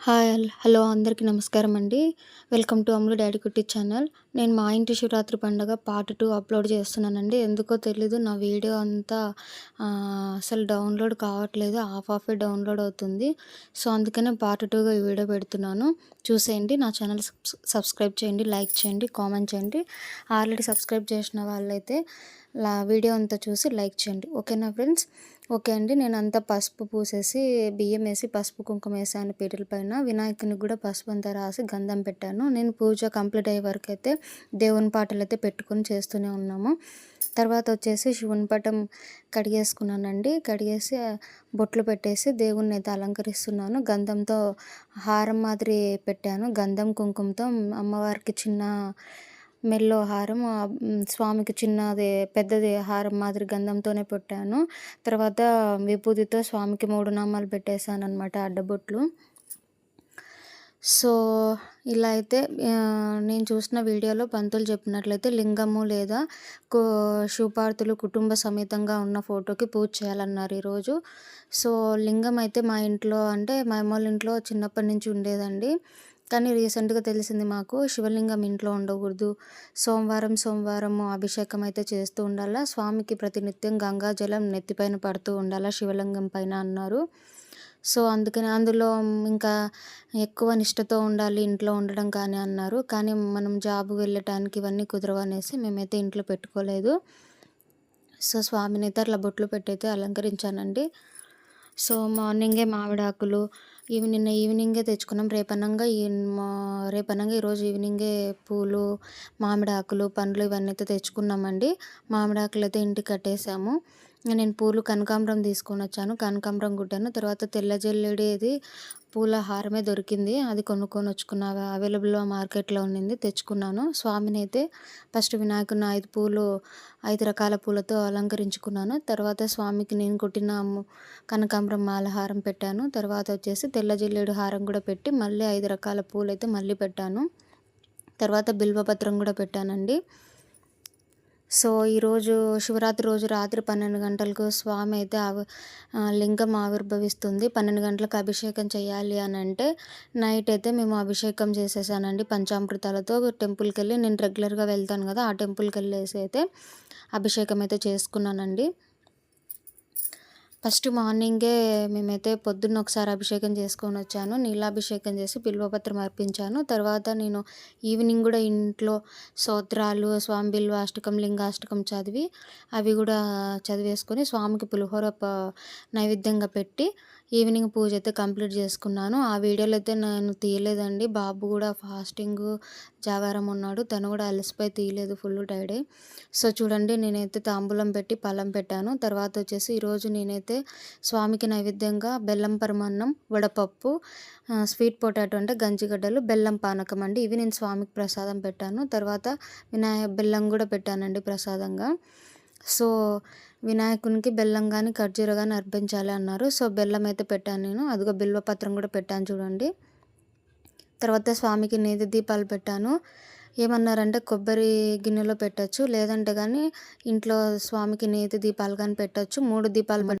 Hi hello అందరికీ నమస్కారం అండి welcome to Ammulu daddy Kutti channel. నేను మా ఇంటి శివరాత్రి పండుగ పార్ట్ టూ అప్లోడ్ చేస్తున్నానండి. ఎందుకో తెలీదు నా వీడియో అంతా అసలు డౌన్లోడ్ కావట్లేదు హాఫ్ హాఫే డౌన్లోడ్ అవుతుంది. సో అందుకనే పార్ట్ టూగా ఈ వీడియో పెడుతున్నాను. చూసేయండి నా ఛానల్ సబ్స్క్రైబ్ చేయండి లైక్ చేయండి కామెంట్ చేయండి. ఆల్రెడీ సబ్స్క్రైబ్ చేసిన వాళ్ళైతే లా వీడియో అంతా చూసి లైక్ చేయండి. ఓకేనా ఫ్రెండ్స్? ఓకే అండి నేను అంతా పసుపు పూసేసి బియ్యం వేసి పసుపు కుంకుమ వేసాను పీటల పైన. వినాయకుని కూడా పసుపు అంతా రాసి గంధం పెట్టాను. నేను పూజ కంప్లీట్ అయ్యే వరకు అయితే దేవుని పాటలు అయితే పెట్టుకొని చేస్తూనే ఉన్నాము. తర్వాత వచ్చేసి శివుని పటం కడిగేసుకున్నానండి. కడిగేసి బొట్లు పెట్టేసి దేవుణ్ణి అయితే అలంకరిస్తున్నాను. గంధంతో హారం మాదిరి పెట్టాను. గంధం కుంకుమతో అమ్మవారికి చిన్న మెల్లో హారం స్వామికి చిన్నది పెద్దది హారం మాదిరి గంధంతోనే పెట్టాను. తర్వాత విభూతితో స్వామికి మూడు నామాలు పెట్టేశాను అనమాట అడ్డబొట్లు. సో ఇలా అయితే నేను చూసిన వీడియోలో పంతులు చెప్పినట్లయితే లింగము లేదా కో కుటుంబ సమేతంగా ఉన్న ఫోటోకి పూజ చేయాలన్నారు ఈరోజు. సో లింగం అయితే మా ఇంట్లో అంటే మా అమ్మ ఇంట్లో చిన్నప్పటి నుంచి ఉండేదండి. కానీ రీసెంట్గా తెలిసింది మాకు శివలింగం ఇంట్లో ఉండకూడదు. సోమవారం సోమవారం అభిషేకం అయితే చేస్తూ ఉండాలా స్వామికి ప్రతినిత్యం గంగాజలం నెత్తిపైన పడుతూ ఉండాలా శివలింగం పైన అన్నారు. సో అందుకని అందులో ఇంకా ఎక్కువ నిష్టతో ఉండాలి ఇంట్లో ఉండడం కానీ అన్నారు. కానీ మనం జాబ్ వెళ్ళటానికి ఇవన్నీ కుదరవు అనేసి మేమైతే ఇంట్లో పెట్టుకోలేదు. సో స్వామిని అయితే అట్లా బొట్లు పెట్టయితే అలంకరించానండి. సో మార్నింగే మామిడాకులు ఈవినింగ్ నిన్న ఈవినింగే తెచ్చుకున్నాం. రేపనంగా ఈ రేపనంగా ఈరోజు ఈవినింగే పూలు మామిడి ఆకులు పండ్లు ఇవన్నీ అయితే తెచ్చుకున్నామండి. మామిడి ఆకులు అయితే ఇంటికి కట్టేసాము. నేను పూలు కనకాంబరం తీసుకొని వచ్చాను. కనకాంబరం గుడ్డాను. తర్వాత తెల్ల జల్లెడేది పూల హారమే దొరికింది. అది కొనుక్కొని వచ్చుకున్న అవైలబుల్లో మార్కెట్లో ఉన్నింది తెచ్చుకున్నాను. స్వామిని అయితే ఫస్ట్ వినాయకుని ఐదు పూలు ఐదు రకాల పూలతో అలంకరించుకున్నాను. తర్వాత స్వామికి నేను కుట్టిన కనకాంబరం మాల హారం పెట్టాను. తర్వాత వచ్చేసి తెల్ల జిల్లేడు హారం కూడా పెట్టి మళ్ళీ ఐదు రకాల పూలు అయితే మళ్ళీ పెట్టాను. తర్వాత బిల్వపత్రం కూడా పెట్టానండి. సో ఈరోజు శివరాత్రి రోజు రాత్రి పన్నెండు గంటలకు స్వామి అయితే ఆవి లింగం ఆవిర్భవిస్తుంది. పన్నెండు గంటలకు అభిషేకం చేయాలి అని అంటే నైట్ అయితే మేము అభిషేకం చేసేసానండి పంచామృతాలతో. టెంపుల్కి వెళ్ళి నేను రెగ్యులర్గా వెళ్తాను కదా ఆ టెంపుల్కి వెళ్ళేసి అయితే అభిషేకం అయితే చేసుకున్నానండి. ఫస్ట్ మార్నింగే మేమైతే పొద్దున్న ఒకసారి అభిషేకం చేసుకొని వచ్చాను. నీలాభిషేకం చేసి బిల్వపత్రం అర్పించాను. తర్వాత నేను ఈవినింగ్ కూడా ఇంట్లో స్తోత్రాలు స్వామి బిల్వాష్టకం లింగాష్టకం చదివి అవి కూడా చదివేసుకొని స్వామికి పులిహోర నైవేద్యంగా పెట్టి ఈవినింగ్ పూజ అయితే కంప్లీట్ చేసుకున్నాను. ఆ వీడియోలో అయితే నేను తీయలేదండి. బాబు కూడా ఫాస్టింగ్ జాగారం ఉన్నాడు. తను కూడా అలసిపోయి తీయలేదు ఫుల్ టైడే. సో చూడండి నేనైతే తాంబూలం పెట్టి పళ్ళం పెట్టాను. తర్వాత వచ్చేసి ఈరోజు నేనైతే స్వామికి నైవేద్యంగా బెల్లం పరమాన్నం వడపప్పు స్వీట్ పొటాటో అంటే గంజిగడ్డలు బెల్లం పానకం అండి. ఇవి నేను స్వామికి ప్రసాదం పెట్టాను. తర్వాత వినాయ బెల్లం కూడా పెట్టానండి ప్రసాదంగా. సో వినాయకునికి బెల్లం కానీ ఖర్జూర కానీ అర్పించాలి అన్నారు. సో బెల్లం అయితే పెట్టాను నేను. అదిగో బిల్వపత్రం కూడా పెట్టాను చూడండి. తర్వాత స్వామికి నేతి దీపాలు పెట్టాను. ఏమన్నారంటే కొబ్బరి గిన్నెలో పెట్టచ్చు. లేదంటే కానీ ఇంట్లో స్వామికి నేతి దీపాలు కానీ పెట్టచ్చు. మూడు దీపాలు